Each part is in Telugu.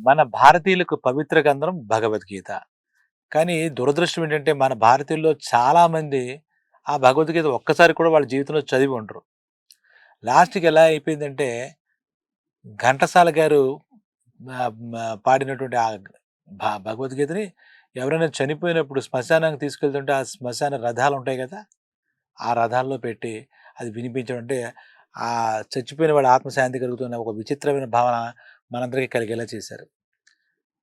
మన భారతీయులకు పవిత్ర గ్రంథం భగవద్గీత. కానీ దురదృష్టం ఏంటంటే మన భారతీయుల్లో చాలామంది ఆ భగవద్గీత ఒక్కసారి కూడా వాళ్ళ జీవితంలో చదివి ఉండరు. లాస్ట్‌కి ఎలా అయిపోయిందంటే ఘంటసాల గారు పాడినటువంటి ఆ భ భగవద్గీతని ఎవరైనా చనిపోయినప్పుడు శ్మశానానికి తీసుకెళ్తుంటే ఆ శ్మశాన రథాలుంటాయి కదా ఆ రథాల్లో పెట్టి అది వినిపించడం అంటే ఆ చచ్చిపోయిన వాడి ఆత్మశాంతి కలుగుతున్న ఒక విచిత్రమైన భావన మనందరికీ కలిగేలా చేశారు.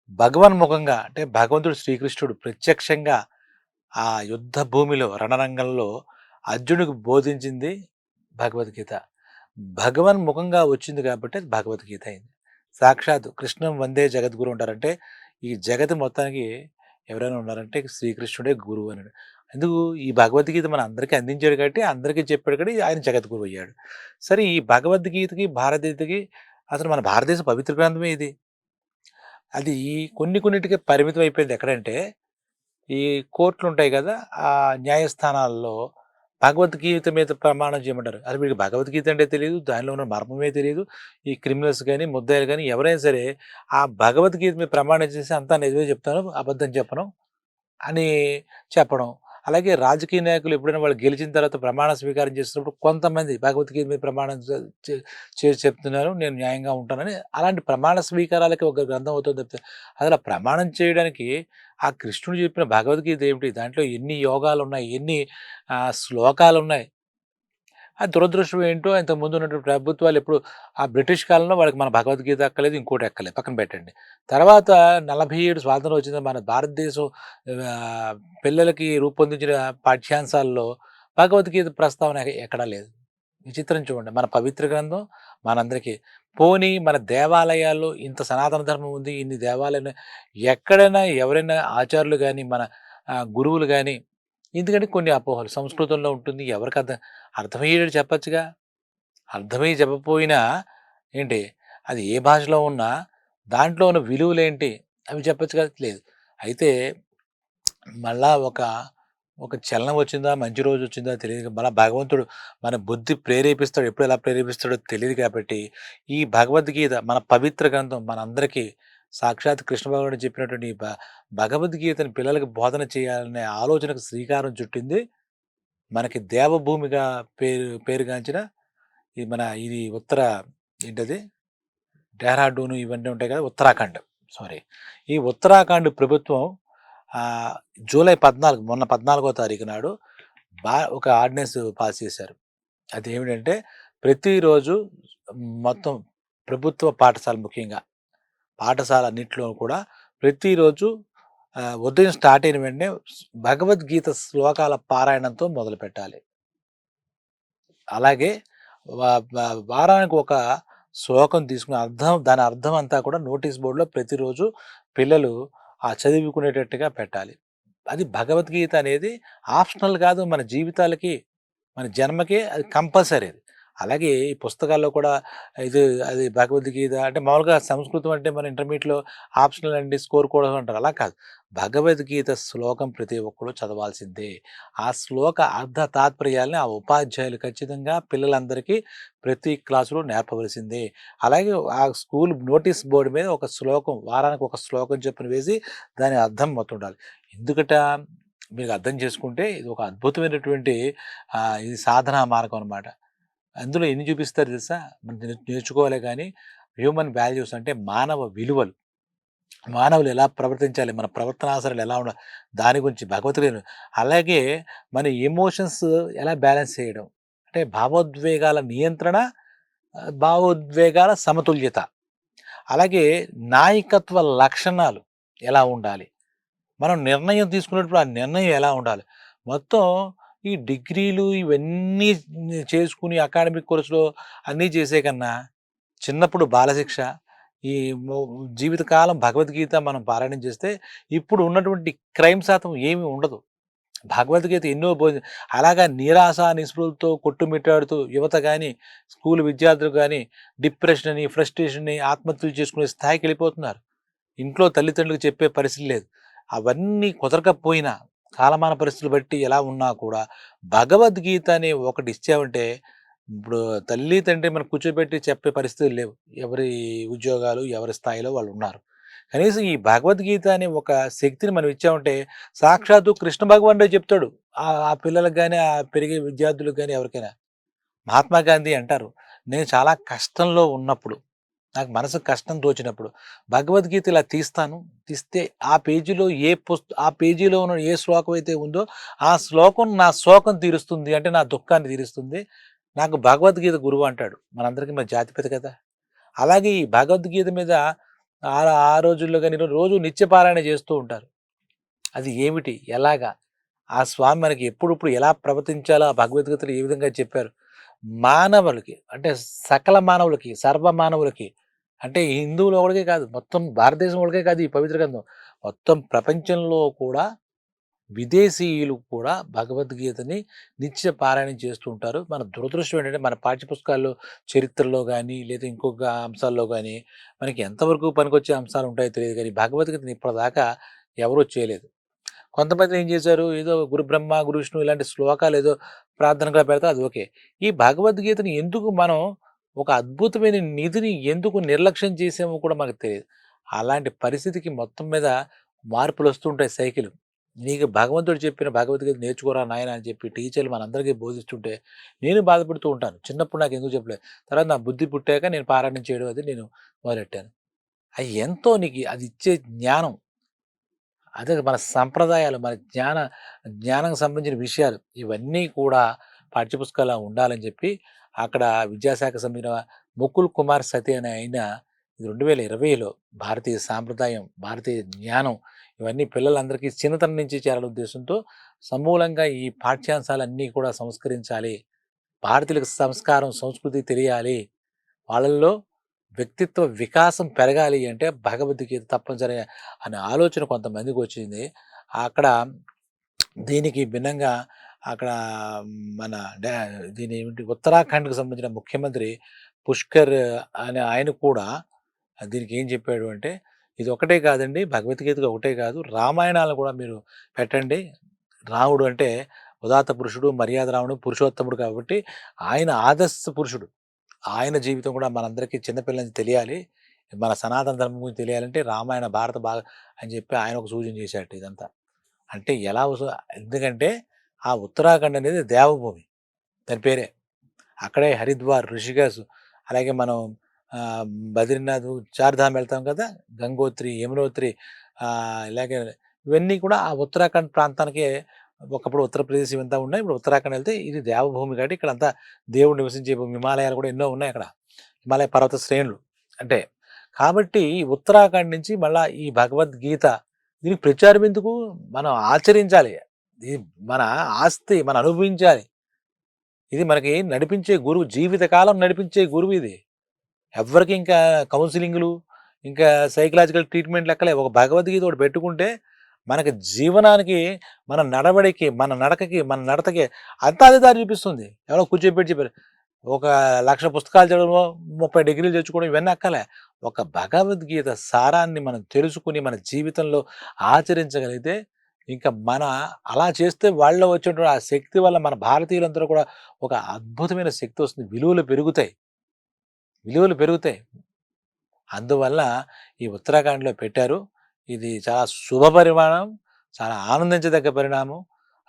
భగవన్ముఖంగా అంటే భగవంతుడు శ్రీకృష్ణుడు ప్రత్యక్షంగా ఆ యుద్ధ భూమిలో రణరంగంలో అర్జునుడికి బోధించింది భగవద్గీత. భగవన్ముఖంగా వచ్చింది కాబట్టి అది భగవద్గీత అయింది. సాక్షాత్తు కృష్ణం వందే జగద్గురు ఉంటారంటే ఈ జగతి మొత్తానికి ఎవరైనా ఉన్నారంటే శ్రీకృష్ణుడే గురువు అని. ఎందుకు ఈ భగవద్గీత మన అందరికీ అందించాడు కాబట్టి అందరికీ చెప్పాడు కాబట్టి ఆయన జగద్గురు అయ్యాడు. సరే ఈ భగవద్గీతకి, భారతీయతకి అసలు మన భారతదేశ పవిత్ర గ్రంథమే ఇది. అది కొన్ని కొన్నిటికి పరిమితం అయిపోయింది ఎక్కడంటే ఈ కోర్టులు ఉంటాయి కదా! ఆ న్యాయస్థానాల్లో భగవద్గీత మీద ప్రమాణం చేయమంటారు. అది వీడికి భగవద్గీత అంటే తెలియదు దానిలో ఉన్న మర్మమే తెలియదు ఈ క్రిమినల్స్ కానీ ముద్దాయిలు కానీ ఎవరైనా సరే ఆ భగవద్గీత మీద ప్రమాణం చేసి అంతా నిజమే చెప్తాను, అబద్ధం చెప్పను అని చెప్పడం. అలాగే రాజకీయ నాయకులు ఎప్పుడైనా వాళ్ళు గెలిచిన తర్వాత ప్రమాణ స్వీకారం చేసినప్పుడు కొంతమంది భగవద్గీత మీద ప్రమాణం చే చే- చేసి చెప్తున్నారు. నేను న్యాయంగా ఉంటానని అలాంటి ప్రమాణ స్వీకారాలకి ఒక గ్రంథం అవుతుంది తప్పితే అసలు ప్రమాణం చేయడానికి ఆ కృష్ణుడు చెప్పిన భగవద్గీత ఏమిటి? దాంట్లో ఎన్ని యోగాలు ఉన్నాయి ఎన్ని శ్లోకాలు ఉన్నాయి ఆ దురదృష్టం ఏంటో ఇంతకుముందు ఉన్నటువంటి ప్రభుత్వాలు ఎప్పుడు ఆ బ్రిటిష్ కాలంలో వాళ్ళకి మన భగవద్గీత ఎక్కలేదు, ఇంకోటి ఎక్కలేదు. పక్కన పెట్టండి. తర్వాత 47 స్వాతంత్రం వచ్చింది మన భారతదేశం పిల్లలకి రూపొందించిన పాఠ్యాంశాల్లో భగవద్గీత ప్రస్తావన ఎక్కడా లేదు. విచిత్రం చూడండి. మన పవిత్ర గ్రంథం మనందరికీ. పోనీ మన దేవాలయాల్లో ఇంత సనాతన ధర్మం ఉంది. ఇన్ని దేవాలయాలు ఎక్కడైనా ఎవరైనా ఆచార్యులు కానీ మన గురువులు కానీ ఎందుకంటే కొన్ని అపోహలు సంస్కృతంలో ఉంటుంది. ఎవరికి అర్థం అర్థమయ్యేటట్టు చెప్పచ్చుగా అర్థమయ్యి చెప్పకపోయినా ఏంటి అది ఏ భాషలో ఉన్నా దాంట్లో ఉన్న విలువలేంటి అవి చెప్పచ్చు కదా! లేదు. అయితే మళ్ళా ఒక ఒక చలనం వచ్చిందా? మంచి రోజు వచ్చిందా? తెలియదు మళ్ళీ భగవంతుడు మన బుద్ధి ప్రేరేపిస్తాడు. ఎప్పుడు ఎలా ప్రేరేపిస్తాడో తెలియదు కాబట్టి ఈ భగవద్గీత మన పవిత్ర గ్రంథం మనందరికీ సాక్షాత్ కృష్ణ భగవానుడు చెప్పినటువంటి భగవద్గీతను పిల్లలకు భగవద్గీతని బోధన చేయాలనే ఆలోచనకు శ్రీకారం చుట్టింది మనకి దేవభూమిగా పేరు పేరుగాంచిన ఇది మన ఇది ఉత్తర ఏంటది? డెహ్రాడూన్ ఇవన్నీ ఉంటాయి కదా! ఉత్తరాఖండ్. సారీ. ఈ ఉత్తరాఖండ్ ప్రభుత్వం జూలై 14 మొన్న 14వ తారీఖు నాడు బా ఒక ఆర్డినెన్స్ పాస్ చేశారు. అది ఏమిటంటే ప్రతిరోజు మొత్తం ప్రభుత్వ పాఠశాల ముఖ్యంగా పాఠశాల అన్నింటిలో కూడా ప్రతిరోజు ఉదయం స్టార్ట్ అయిన వెంటనే భగవద్గీత శ్లోకాల పారాయణంతో మొదలు పెట్టాలి అలాగే వారానికి ఒక శ్లోకం తీసుకుని అర్థం దాని అర్థం అంతా కూడా నోటీస్ బోర్డ్‌లో ప్రతిరోజు పిల్లలు ఆ చదువుకునేటట్టుగా పెట్టాలి. అది భగవద్గీత అనేది ఆప్షనల్ కాదు. మన జీవితాలకి, మన జన్మకే అది కంపల్సరీ అది. అలాగే ఈ పుస్తకాల్లో కూడా ఇది అది భగవద్గీత అంటే మామూలుగా సంస్కృతం అంటే మన ఇంటర్మీడియట్లో ఆప్షనల్ అండి స్కోర్ కూడా అంటారు. అలా కాదు. భగవద్గీత శ్లోకం ప్రతి ఒక్కరు చదవాల్సిందే. ఆ శ్లోక అర్థ తాత్పర్యాలని ఆ ఉపాధ్యాయులు ఖచ్చితంగా పిల్లలందరికీ ప్రతి క్లాసులో నేర్పవలసిందే. అలాగే ఆ స్కూల్ నోటీస్ బోర్డు మీద ఒక శ్లోకం వారానికి ఒక శ్లోకం చెప్పిన వేసి దాని అర్థం మొత్తం ఉండాలి. ఎందుకట మీరు అర్థం చేసుకుంటే ఇది ఒక అద్భుతమైనటువంటి ఇది సాధనా మార్గం అనమాట. అందులో ఎన్ని చూపిస్తారు తెలుసా? మనం నేర్చుకోవాలి కానీ హ్యూమన్ వాల్యూస్ అంటే మానవ విలువలు. మానవులు ఎలా ప్రవర్తించాలి? మన ప్రవర్తనాసరాలు ఎలా ఉండాలి? దాని గురించి భగవద్గీత అలాగే మన ఎమోషన్స్ ఎలా బ్యాలెన్స్ చేయడం? అంటే భావోద్వేగాల నియంత్రణ, భావోద్వేగాల సమతుల్యత. అలాగే నాయకత్వ లక్షణాలు ఎలా ఉండాలి? మనం నిర్ణయం తీసుకునేటప్పుడు ఆ నిర్ణయం ఎలా ఉండాలి? మొత్తం ఈ డిగ్రీలు ఇవన్నీ చేసుకుని అకాడమిక్ కోర్సులో అన్నీ చేసే కన్నా చిన్నప్పుడు బాలశిక్ష ఈ జీవితకాలం భగవద్గీత మనం పారాయణం చేస్తే ఇప్పుడు ఉన్నటువంటి క్రైమ్ శాతం ఏమీ ఉండదు. భగవద్గీత ఎన్నో బోధ అలాగా నిరాశ, నిస్పృహలతో కొట్టుమిట్టాడుతూ యువత కానీ స్కూల్ విద్యార్థులు కానీ డిప్రెషన్ అని, ఫ్రస్ట్రేషన్ని ఆత్మహత్యలు చేసుకునే స్థాయికి వెళ్ళిపోతున్నారు. ఇంట్లో తల్లిదండ్రులకు చెప్పే పరిస్థితి లేదు. అవన్నీ కుదరకపోయినా కాలమాన పరిస్థితులు బట్టి ఎలా ఉన్నా కూడా భగవద్గీత అని ఒకటి ఇచ్చామంటే ఇప్పుడు తల్లి, తండ్రి మనం కూర్చోబెట్టి చెప్పే పరిస్థితులు లేవు. ఎవరి ఉద్యోగాలు, ఎవరి స్థాయిలో వాళ్ళు ఉన్నారు. కనీసం ఈ భగవద్గీత అనే ఒక శక్తిని మనం ఇచ్చామంటే సాక్షాత్తు కృష్ణ భగవానుడే చెప్తాడు ఆ పిల్లలకు కానీ ఆ పెరిగే విద్యార్థులకు కానీ ఎవరికైనా. మహాత్మా గాంధీ అంటారు, "నేను చాలా కష్టంలో ఉన్నప్పుడు, నాకు మనసు కష్టం తోచినప్పుడు భగవద్గీత ఇలా తీస్తాను. తీస్తే ఆ పేజీలో ఏ పుస్త ఆ పేజీలో ఉన్న ఏ శ్లోకం అయితే ఉందో ఆ శ్లోకం నా శోకం తీరుస్తుంది. అంటే నా దుఃఖాన్ని తీరుస్తుంది. నాకు భగవద్గీత గురువు" అంటాడు. మనందరికీ మా జాతిపతి కదా! అలాగే ఈ భగవద్గీత మీద ఆ ఆ రోజుల్లో కానీ రోజు నిత్యపారాయణ చేస్తూ ఉంటారు. అది ఏమిటి? ఎలాగా? ఆ స్వామి మనకి ఎప్పుడెప్పుడు ఎలా ప్రవర్తించాలో ఆ భగవద్గీతలు ఏ విధంగా చెప్పారు? మానవులకి అంటే సకల మానవులకి, సర్వ మానవులకి అంటే హిందువుల ఒకడికే కాదు, మొత్తం భారతదేశం ఒకడికే కాదు ఈ పవిత్ర గ్రంథం. మొత్తం ప్రపంచంలో కూడా విదేశీయులు కూడా భగవద్గీతని నిత్య పారాయణం చేస్తూ ఉంటారు. మన దురదృష్టం ఏంటంటే మన పాఠ్యపుస్తకాల్లో చరిత్రలో కానీ లేదా ఇంకొక అంశాల్లో కానీ మనకి ఎంతవరకు పనికొచ్చే అంశాలు ఉంటాయో తెలియదు కానీ భగవద్గీతని ఇప్పటిదాకా ఎవరూ చేయలేదు. కొంతమంది ఏం చేశారు? ఏదో గురు బ్రహ్మ, గురు విష్ణు ఇలాంటి శ్లోకాలు ఏదో ప్రార్థనగా పెడతా అది ఓకే. ఈ భగవద్గీతని ఎందుకు మనం ఒక అద్భుతమైన నిధిని ఎందుకు నిర్లక్ష్యం చేసామో కూడా మనకు తెలియదు అలాంటి పరిస్థితికి మొత్తం మీద మార్పులు వస్తుంటాయి సైకిలు. నీకు భగవంతుడు చెప్పిన భగవద్గీత నేర్చుకోరా నాయన అని చెప్పి టీచర్లు మనందరికీ బోధిస్తుంటే నేను బాధపడుతూ ఉంటాను. చిన్నప్పుడు నాకు ఎందుకు చెప్పలేదు. తర్వాత నా బుద్ధి పుట్టాక నేను పారాయణం చేయడం అది నేను మొదలెట్టాను. అది ఎంతో నీకు అది ఇచ్చే జ్ఞానం. అదే మన సంప్రదాయాలు, మన జ్ఞాన జ్ఞానం సంబంధించిన విషయాలు ఇవన్నీ కూడా పాఠ్యపుస్తకాలు ఉండాలని చెప్పి అక్కడ విద్యాశాఖ సంబంధించిన ముకుల్ కుమార్ సతి అనే ఆయన 2020లో భారతీయ సాంప్రదాయం, భారతీయ జ్ఞానం ఇవన్నీ పిల్లలందరికీ చిన్నతనం నుంచి చేరాల ఉద్దేశంతో సమూలంగా ఈ పాఠ్యాంశాలన్నీ కూడా సంస్కరించాలి. భారతీయులకు సంస్కారం, సంస్కృతి తెలియాలి. వాళ్ళల్లో వ్యక్తిత్వ వికాసం పెరగాలి అంటే భగవద్గీత తప్పనిసరిగా అనే ఆలోచన కొంతమందికి వచ్చింది అక్కడ దీనికి భిన్నంగా అక్కడ మన డా ఏమిటి ఉత్తరాఖండ్‌కి సంబంధించిన ముఖ్యమంత్రి పుష్కర్ అనే ఆయన కూడా దీనికి ఏం చెప్పాడు అంటే, "ఇది ఒకటే కాదండి భగవద్గీత ఒకటే కాదు రామాయణాలు కూడా మీరు పెట్టండి. రాముడు అంటే ఉదాత్త పురుషుడు, మర్యాద రాముడు, పురుషోత్తముడు కాబట్టి ఆయన ఆదర్శ పురుషుడు. ఆయన జీవితం కూడా మనందరికీ చిన్నపిల్లని నుంచి తెలియాలి. మన సనాతన ధర్మం గురించి తెలియాలంటే రామాయణ, భారత భాగ అని చెప్పి ఆయన ఒక సూచన చేశాడు ఇదంతా. అంటే ఎలా ఎందుకంటే ఆ ఉత్తరాఖండ్ అనేది దేవభూమి. దాని పేరే. అక్కడే హరిద్వార్, ఋషికేశ్ అలాగే మనం బద్రీనాథ్, చార్ధామ్ వెళ్తాం కదా! గంగోత్రి, యమునోత్రి ఇలాగే ఇవన్నీ కూడా ఆ ఉత్తరాఖండ్ ప్రాంతానికి ఒకప్పుడు ఉత్తరప్రదేశ్ ఇవంతా ఉన్నాయి. ఇప్పుడు ఉత్తరాఖండ్ వెళ్తే ఇది దేవభూమి కాబట్టి ఇక్కడంతా దేవుడు నివసించే భూమి. హిమాలయాలు కూడా ఎన్నో ఉన్నాయి అక్కడ. హిమాలయ పర్వత శ్రేణులు అంటే. కాబట్టి ఈ ఉత్తరాఖండ్ నుంచి మళ్ళా ఈ భగవద్గీత దీనికి ప్రచారం ఎందుకు? మనం ఆచరించాలి. ఇది మన ఆస్తి మనం అనుభవించాలి. ఇది మనకి నడిపించే గురువు జీవితకాలం నడిపించే గురువు ఇది. ఎవ్వరికి ఇంకా కౌన్సిలింగ్లు ఇంకా సైకలాజికల్ ట్రీట్మెంట్ లెక్కలే ఒక భగవద్గీత ఒకటి పెట్టుకుంటే మనకి జీవనానికి, మన నడవడికి, మన నడకకి, మన నడతకి అంతా అదే దారి చూపిస్తుంది. ఎవరో కూర్చోబెట్టి చెప్పారు. ఒక లక్ష పుస్తకాలు చదవడము ముప్పై డిగ్రీలు తెచ్చుకోవడం ఇవన్నీ అక్కలే. ఒక భగవద్గీత సారాన్ని మనం తెలుసుకొని మన జీవితంలో ఆచరించగలిగితే ఇంకా మన అలా చేస్తే వాళ్ళలో వచ్చినటువంటి ఆ శక్తి వల్ల మన భారతీయులందరూ కూడా ఒక అద్భుతమైన శక్తి వస్తుంది. విలువలు పెరుగుతాయి. విలువలు పెరుగుతాయి. అందువల్ల ఈ ఉత్తరాఖండ్‌లో పెట్టారు. ఇది చాలా శుభ పరిమాణం. చాలా ఆనందించదగ్గ పరిణామం.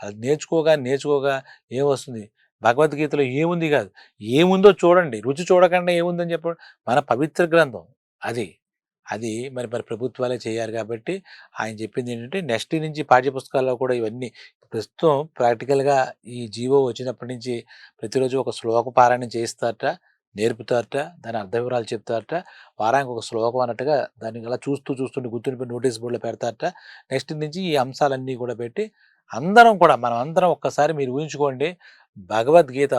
అది నేర్చుకోగా, నేర్చుకోగా ఏమొస్తుంది? భగవద్గీతలో ఏముంది కాదు. ఏముందో చూడండి. రుచి చూడకుండా ఏముందని చెప్పండి. మన పవిత్ర గ్రంథం అది. అది మరి మరి ప్రభుత్వాలే చేయాలి కాబట్టి ఆయన చెప్పింది ఏంటంటే నెక్స్ట్ నుంచి పాఠ్యపుస్తకాల్లో కూడా ఇవన్నీ ప్రస్తుతం ప్రాక్టికల్‌గా ఈ జీవో వచ్చినప్పటి నుంచి ప్రతిరోజు ఒక శ్లోక పారాయణం చేయిస్తారట. నేర్పుతారట. దాని అర్థ వివరాలు చెప్తారట. వారానికి ఒక శ్లోకం అన్నట్టుగా దాన్ని అలా చూస్తూ చూస్తుంటే గుర్తుండిపోయి నోటీస్ బోర్డ్‌లో పెడతారట. నెక్స్ట్ నుంచి ఈ అంశాలన్నీ కూడా పెట్టి అందరం కూడా మనం అందరం ఒక్కసారి మీరు ఊహించుకోండి. భగవద్గీత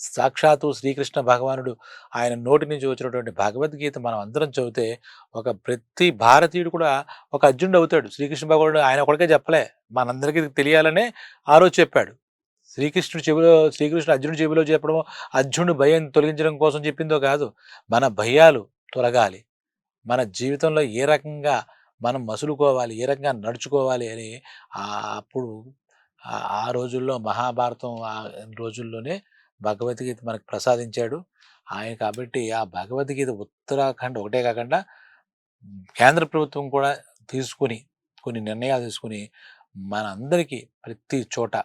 సాక్షాత్తు శ్రీకృష్ణ భగవానుడు ఆయన నోటి నుంచి వచ్చినటువంటి భగవద్గీత మనం అందరం చదివితే ఒక ప్రతి భారతీయుడు కూడా ఒక అర్జునుడు అవుతాడు. శ్రీకృష్ణ భగవానుడు ఆయన ఒకరికే చెప్పలే. మనందరికీ తెలియాలనే ఆ రోజు చెప్పాడు. శ్రీకృష్ణుడు చెవిలో శ్రీకృష్ణుడు అర్జునుడు చెవిలో చెప్పడం అర్జునుడు భయం తొలగించడం కోసం చెప్పిందో కాదు. మన భయాలు తొలగాలి. మన జీవితంలో ఏ రకంగా మనం మసులుకోవాలి, ఏ రకంగా నడుచుకోవాలి అని అప్పుడు ఆ రోజుల్లో మహాభారతం ఆ రోజుల్లోనే భగవద్గీత మనకు ప్రసాదించాడు. ఆయన కాబట్టి ఆ భగవద్గీత ఉత్తరాఖండ్ ఒకటే కాకుండా కేంద్ర ప్రభుత్వం కూడా తీసుకొని కొన్ని నిర్ణయాలు తీసుకొని మనందరికీ ప్రతి చోట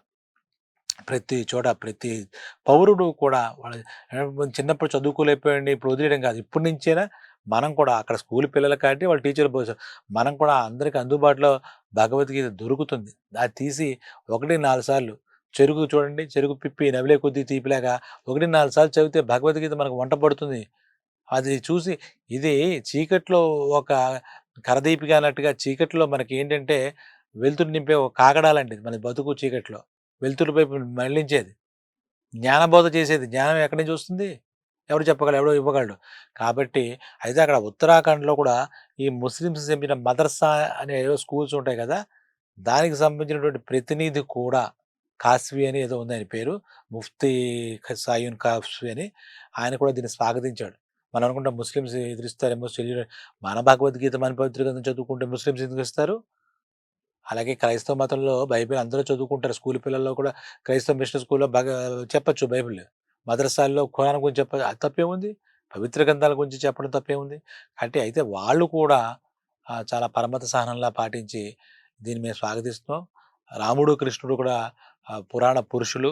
ప్రతి చోట ప్రతి పౌరుడు కూడా వాళ్ళ చిన్నప్పుడు చదువుకోలేకపోయండి ఇప్పుడు వదిలేయడం కాదు. ఇప్పటి నుంచేనా మనం కూడా అక్కడ స్కూల్ పిల్లల కాబట్టి వాళ్ళ టీచర్ పోసారు మనం కూడా అందరికి అందుబాటులో భగవద్గీత దొరుకుతుంది. అది తీసి ఒకటి నాలుగు సార్లు చెరుకు చూడండి చెరుకు పిప్పి నవిలే కొద్దీ తీపిలాగా ఒకటి నాలుగు సార్లు చదివితే భగవద్గీత మనకు వంట పడుతుంది. అది చూసి ఇది చీకట్లో ఒక కరదీపిగా అన్నట్టుగా చీకట్లో మనకి ఏంటంటే వెలుతురు నింపే ఒక కాగడాలండి మన బతుకు చీకట్లో. వెలుతురు వైపు మళ్ళించేది. జ్ఞానబోధ చేసేది. జ్ఞానం ఎక్కడి నుంచి వస్తుంది? ఎవరు చెప్పగలరు ఎవడో ఇవ్వగలడు. కాబట్టి అయితే అక్కడ ఉత్తరాఖండ్లో కూడా ఈ ముస్లిమ్స్ చెప్పిన మదర్సా అనే ఏదో స్కూల్స్ ఉంటాయి కదా దానికి సంబంధించినటువంటి ప్రతినిధి కూడా కాస్వి అని ఏదో ఉంది ఆయన పేరు. ముఫ్తీ సాయున్ కాస్వి అని ఆయన కూడా దీన్ని స్వాగతించాడు. మనం అనుకుంటాం ముస్లిమ్స్ ఎదురిస్తారేమో మన భగవద్గీత మన పవిత్ర గ్రంథం చదువుకుంటే ముస్లిమ్స్ ఎందుకు ఇస్తారు? అలాగే క్రైస్తవ మతంలో బైబిల్ అందరూ చదువుకుంటారు. స్కూల్ పిల్లల్లో కూడా క్రైస్తవ మిషన్ స్కూల్లో బాగా చెప్పచ్చు బైబిల్. మదరసాల్లో ఖురాన్ గురించి చెప్ప అది తప్పేముంది? పవిత్ర గ్రంథాల గురించి చెప్పడం తప్పేముంది? అంటే అయితే వాళ్ళు కూడా చాలా పరమత సహనంలా పాటించి దీన్ని మేము స్వాగతిస్తున్నాం. రాముడు కృష్ణుడు కూడా పురాణ పురుషులు.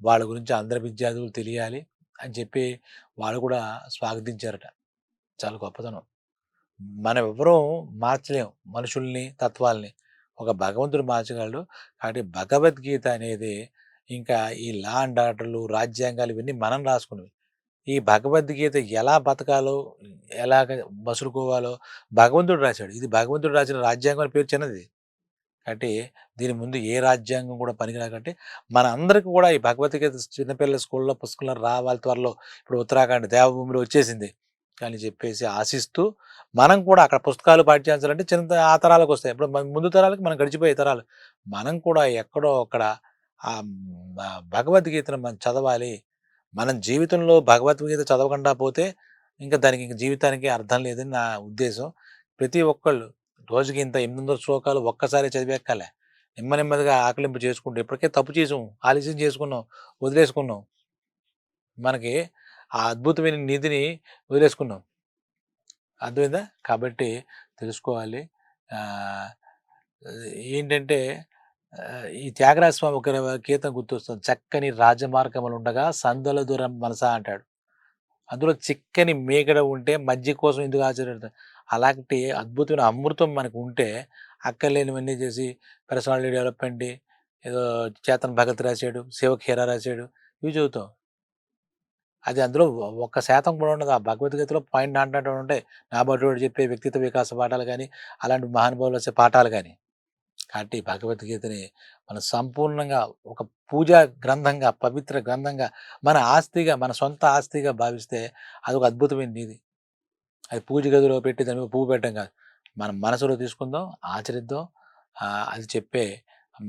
వాళ్ళ గురించి అందరి విద్యార్థులు తెలియాలి అని చెప్పి వాళ్ళు కూడా స్వాగతించారట. చాలా గొప్పతనం. మనం ఎవరూ మార్చలేం మనుషుల్ని తత్వాల్ని. ఒక భగవంతుడు మార్చగలడు. కాబట్టి భగవద్గీత అనేది ఇంకా ఈ లా అండ్ ఆర్డర్లు రాజ్యాంగాలు ఇవన్నీ మనం రాసుకున్నవి. ఈ భగవద్గీత ఎలా బతకాలో ఎలా మసులుకోవాలో భగవంతుడు రాశాడు. ఇది భగవంతుడు రాసిన రాజ్యాంగం అని పేరు చిన్నది. కాబట్టి దీని ముందు ఏ రాజ్యాంగం కూడా పనికిరాకంటే మన అందరికీ కూడా ఈ భగవద్గీత చిన్నపిల్లల స్కూల్లో పుస్తకంలో రావాలి త్వరలో. ఇప్పుడు ఉత్తరాఖండ్ దేవభూమిలో వచ్చేసింది. అని చెప్పేసి ఆశిస్తూ మనం కూడా అక్కడ పుస్తకాలు పాఠ్యాంశాలంటే చిన్న ఆ తరాలకు వస్తాయి. ఇప్పుడు ముందు తరాలకు మనం గడిచిపోయే తరాలు. మనం కూడా ఎక్కడో అక్కడ ఆ భగవద్గీతను మనం చదవాలి. మనం జీవితంలో భగవద్గీత చదవకుండా పోతే ఇంకా దానికి ఇంక జీవితానికి అర్థం లేదని నా ఉద్దేశం. ప్రతి ఒక్కళ్ళు రోజుకి ఇంత ఎనిమిది వందల శ్లోకాలు ఒక్కసారి చదివేక్కలే నెమ్మ నెమ్మదిగా ఆకలింపు చేసుకుంటూ ఇప్పటికే తప్పు చేసాం ఆలస్యం చేసుకున్నాం వదిలేసుకున్నాం. మనకి ఆ అద్భుతమైన నిధిని వదిలేసుకున్నాం. అర్థమైందా? కాబట్టి తెలుసుకోవాలి. ఏంటంటే ఈ త్యాగరాజస్వామి ఒక గీతం గుర్తొస్తుంది. చక్కని రాజమార్గములు ఉండగా సందుల దూరం మనసా అంటాడు. అందులో చిక్కని మేకడ ఉంటే మధ్య కోసం ఎందుకు ఆశ్చర్యపడతాం అలాంటి అద్భుతమైన అమృతం మనకు ఉంటే అక్కర్లేనివన్నీ చేసి పర్సనాలిటీ డెవలప్మెంట్ ఏదో చేతన్ భగత్ రాశాడు శివఖేరా రాశాడు ఇవి చదువుతాం. అది అందులో ఒక్క శాతం కూడా ఉండదు. ఆ భగవద్గీతలో పాయింట్ నాట్ ఉంటే నాబోటి చెప్పే వ్యక్తిత్వ వికాస పాఠాలు కానీ అలాంటి మహానుభావులు వచ్చే పాఠాలు కానీ కాబట్టి భగవద్గీతని మనం సంపూర్ణంగా ఒక పూజా గ్రంథంగా పవిత్ర గ్రంథంగా మన ఆస్తిగా మన సొంత ఆస్తిగా భావిస్తే అది ఒక అద్భుతమైన నీది అది పూజ గదిలో పెట్టి దాని మీద పువ్వు పెట్టడం కాదు. మనం మనసులో తీసుకుందాం ఆచరిద్దాం. అది చెప్పే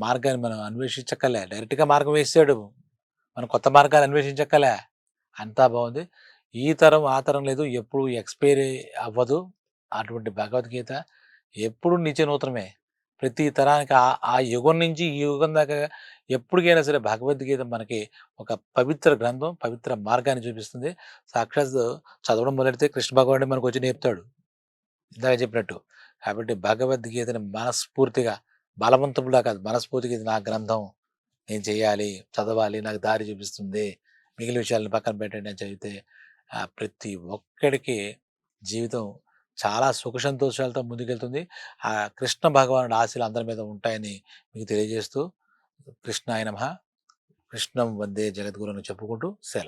మార్గాన్ని మనం అన్వేషించక్కలే డైరెక్ట్గా మార్గం వేసాడు మనం కొత్త మార్గాలు అన్వేషించక్కలే అంతా బాగుంది. ఈ తరం ఆ తరం లేదు. ఎప్పుడు ఎక్స్పైర్ అవ్వదు. అటువంటి భగవద్గీత ఎప్పుడు నిత్య నూతనమే ప్రతి తరానికి ఆ ఆ యుగం నుంచి ఈ యుగం దాకా ఎప్పటికైనా సరే భగవద్గీత మనకి ఒక పవిత్ర గ్రంథం పవిత్ర మార్గాన్ని చూపిస్తుంది. సాక్షాత్ చదవడం మొదలెడితే కృష్ణ భగవానుడు మనకు వచ్చి నేర్పుతాడు. ఇందాక చెప్పినట్టు. కాబట్టి భగవద్గీతని మనస్ఫూర్తిగా బలవంతుడులా కాదు మనస్ఫూర్తిగా ఇది నా గ్రంథం. నేను చేయాలి చదవాలి నాకు దారి చూపిస్తుంది. మిగిలిన విషయాలను పక్కన పెట్టండి అని చదివితే ప్రతి ఒక్కడికి జీవితం చాలా సుఖ సంతోషాలతో ముందుకెళ్తుంది. ఆ కృష్ణ భగవానుడి ఆశలు అందరి మీద ఉంటాయని మీకు తెలియజేస్తూ కృష్ణ ఆయన కృష్ణం వందే జగద్గురుని చెప్పుకుంటూ సెలవు.